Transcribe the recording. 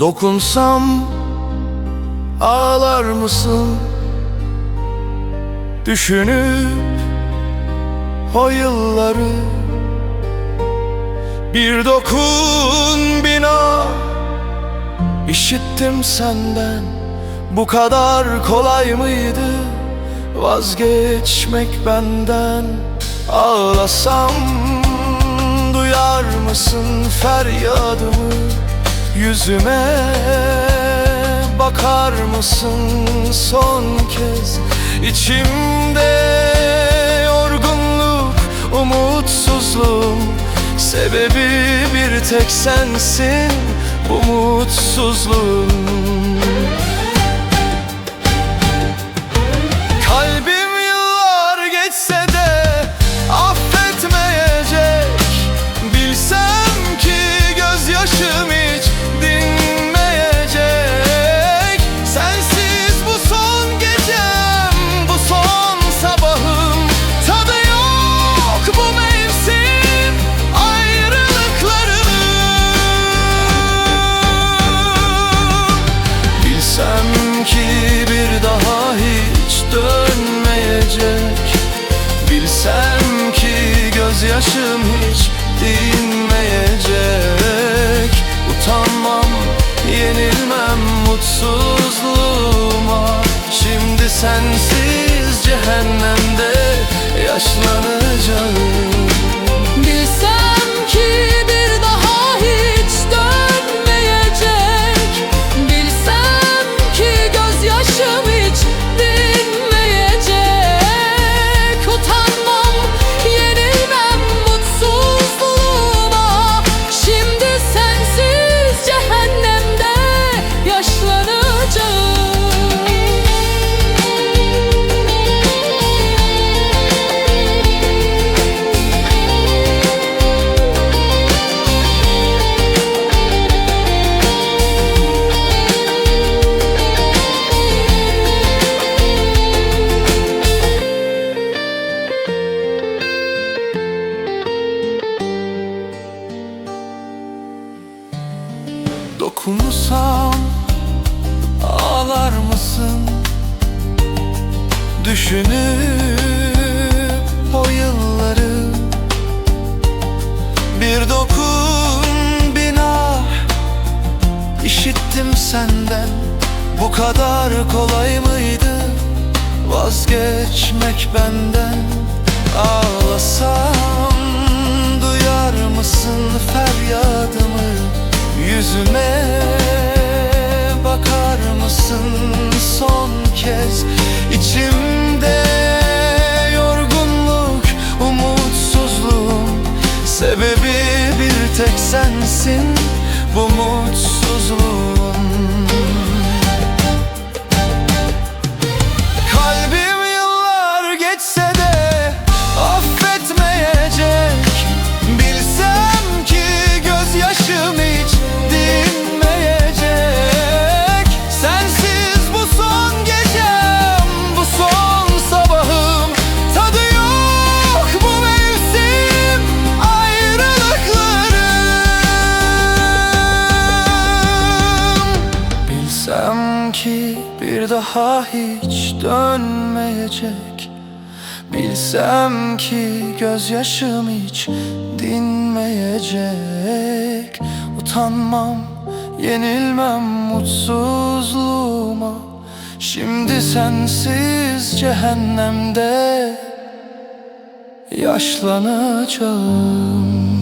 Dokunsam ağlar mısın? Düşünüp o yılları Bir dokun bina. İşittim senden Bu kadar kolay mıydı? Vazgeçmek benden. Ağlasam Duyar mısın feryadımı Yüzüme bakar mısın son kez? İçimde yorgunluk, umutsuzluğum Sebebi bir tek sensin. Bu mutsuzluğun ki gözyaşım hiç dinmeyecek Utanmam, yenilmem mutsuzluğuma. Şimdi sensiz cehennemde yaşlanacağım Dokunsam ağlar mısın? Düşünüp o yılları Bir dokun bina. İşittim senden. Bu kadar kolay mıydı Vazgeçmek benden? Ağlasam Duyar mısın feryadımı Yüzüme daha hiç dönmeyecek. Bilsem ki gözyaşım hiç dinmeyecek. Utanmam, yenilmem mutsuzluğuma. Şimdi sensiz cehennemde yaşlanacağım